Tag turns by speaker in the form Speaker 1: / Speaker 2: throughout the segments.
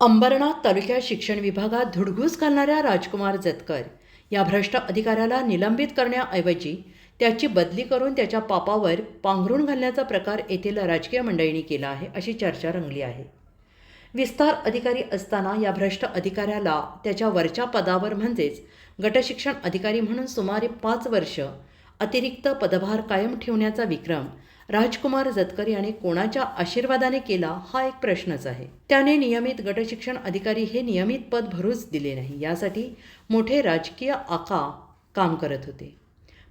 Speaker 1: अंबरनाथ तालुक्यात शिक्षण विभागात धुडगूस घालणाऱ्या राजकुमार जतकर या भ्रष्ट अधिकाऱ्याला निलंबित करण्याऐवजी त्याची बदली करून त्याच्या पापावर पांघरून घालण्याचा प्रकार येथील राजकीय मंडळींनी केला आहे अशी चर्चा रंगली आहे. विस्तार अधिकारी असताना या भ्रष्ट अधिकाऱ्याला त्याच्या वरच्या पदावर म्हणजेच गटशिक्षण अधिकारी म्हणून सुमारे पाच वर्ष अतिरिक्त पदभार कायम ठेवण्याचा विक्रम राजकुमार जतकर याने कोणाच्या आशीर्वादाने केला हा एक प्रश्नच आहे. त्याने नियमित गटशिक्षण अधिकारी हे नियमित पद भरूच दिले नाही. यासाठी मोठे राजकीय आका काम करत होते.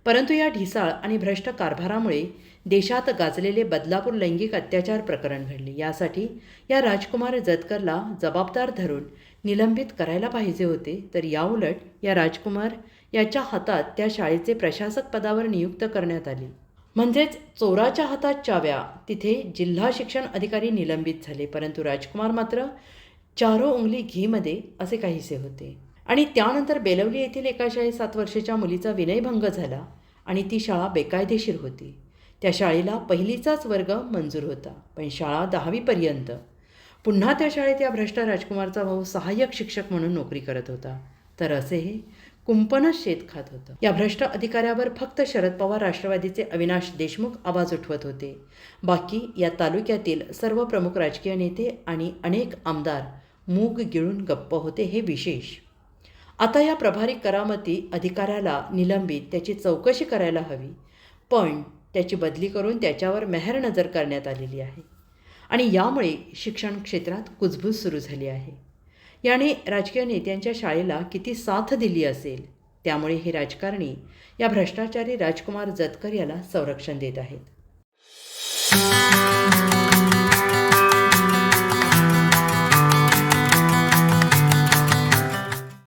Speaker 1: परंतु या ढिसाळ आणि भ्रष्ट कारभारामुळे देशात गाजलेले बदलापूर लैंगिक अत्याचार प्रकरण घडले. यासाठी या राजकुमार जतकरला जबाबदार धरून निलंबित करायला पाहिजे होते. तर याउलट या राजकुमार याच्या हातात त्या शाळेचे प्रशासक पदावर नियुक्त करण्यात आली. म्हणजेच चोराच्या हातात चाव्या. तिथे जिल्हा शिक्षण अधिकारी निलंबित झाले. परंतु राजकुमार मात्र चारो उंगली घीमध्ये असे काहीसे होते. आणि त्यानंतर बेलवली येथील एका शाळेत सात वर्षाच्या मुलीचा विनयभंग झाला आणि ती शाळा बेकायदेशीर होती. त्या शाळेला पहिलीचाच वर्ग मंजूर होता. पण शाळा दहावीपर्यंत. पुन्हा त्या शाळेत या भ्रष्ट राजकुमारचा भाऊ सहाय्यक शिक्षक म्हणून नोकरी करत होता. तर असेही कुंपणच शेत खात होतं. या भ्रष्ट अधिकाऱ्यावर फक्त शरद पवार राष्ट्रवादीचे अविनाश देशमुख आवाज उठवत होते. बाकी या तालुक्यातील सर्व प्रमुख राजकीय नेते आणि अनेक आमदार मूग गिळून गप्प होते हे विशेष. आता या प्रभारी करामती अधिकाऱ्याला निलंबित त्याची चौकशी करायला हवी. पण त्याची बदली करून त्याच्यावर मेहर नजर करण्यात आलेली आहे. आणि यामुळे शिक्षण क्षेत्रात कुजबूज सुरू झाली आहे. याने राजकीय नेत्यांच्या शाळेला किती साथ दिली असेल? त्यामुळे हे राजकारणी या भ्रष्टाचारी राजकुमार जतकर याला संरक्षण देत आहेत.